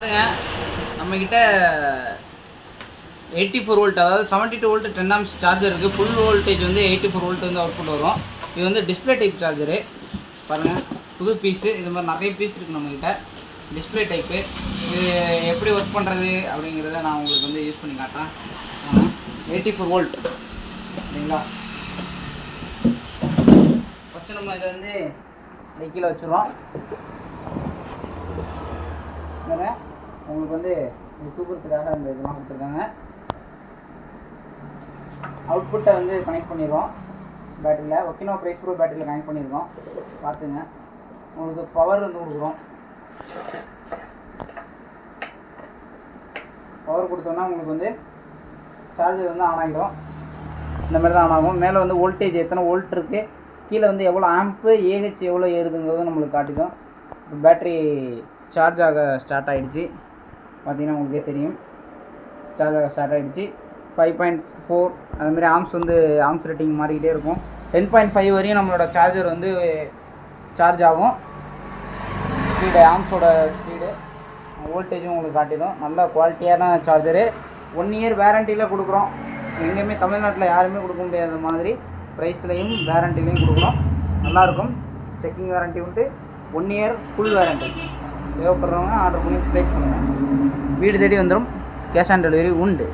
பாருங்க நம்மக்கிட்ட eighty four volt அதாவது seventy two volt ten amps charger இருக்குது ஃபுல் வோல்டேஜ் வந்து எயிட்டி ஃபோர் வோல்ட் வந்து அவுட் வரும். இது வந்து டிஸ்பிளே டைப் சார்ஜரு பாருங்கள் புது பீஸு இது மாதிரி நிறைய பீஸ் இருக்குது நம்மக்கிட்ட டிஸ்பிளே டைப்பு இது எப்படி ஒர்க் பண்ணுறது அப்படிங்கிறத நான் உங்களுக்கு வந்து யூஸ் பண்ணி காட்டுறேன். எயிட்டி ஃபோர் வோல்ட் சரிங்களா? ஃபஸ்ட்டு நம்ம இதை வந்து இப்படி கீழே வச்சுருவோம் உங்களுக்கு வந்து இது தூக்குறதுக்காக அந்த இதெல்லாம் கொடுத்துருக்காங்க. அவுட்புட்டை வந்து கனெக்ட் பண்ணிடுறோம் பேட்டரியில் ஒக்கினோ ப்ரைஸ் ப்ரோ பேட்டரியில் கனெக்ட் பண்ணியிருக்கோம் பார்த்துங்க. உங்களுக்கு பவர் வந்து கொடுக்குறோம். பவர் கொடுத்தோன்னா உங்களுக்கு வந்து சார்ஜர் வந்து ஆன் ஆகிடும் இந்த மாதிரி தான் ஆன் ஆகும். மேலே வந்து வோல்டேஜ் எத்தனை வோல்ட் இருக்குது கீழே வந்து எவ்வளோ ஆம்ப்பு ஏஹெச் எவ்வளோ ஏறுதுங்கிறது நம்மளுக்கு காட்டிடும் பேட்ரி சார்ஜ் ஆக ஸ்டார்ட் ஆகிடுச்சு பார்த்தீங்கன்னா உங்களுக்கே தெரியும். சார்ஜர் ஸ்டார்ட் ஆகிடுச்சு ஃபைவ் பாயிண்ட் ஃபோர் அதுமாதிரி ஆம்ஸ் வந்து ஆம்ஸ் ரேட்டிங் மாறிக்கிட்டே இருக்கும். டென் பாயிண்ட் ஃபைவ் வரையும் நம்மளோட சார்ஜர் வந்து சார்ஜ் ஆகும். ஸ்பீடு ஆம்ஸோட ஸ்பீடு வோல்டேஜும் உங்களுக்கு காட்டிடும். நல்ல குவாலிட்டியான சார்ஜரு ஒன் இயர் வேரண்டியில் கொடுக்குறோம். எங்கேயுமே தமிழ்நாட்டில் யாருமே கொடுக்க முடியாத மாதிரி ப்ரைஸ்லையும் வேரண்டிலையும் கொடுக்குறோம். நல்லாயிருக்கும் செக்கிங் வேரண்டி உண்டு. ஒன் இயர் ஃபுல் வேரண்டி தேவைப்படுறவங்க ஆர்டர் பண்ணி ப்ளேஸ் பண்ணுங்கள் வீடு தேடி வந்துடும் கேஷ் ஆன் டெலிவரி உண்டு.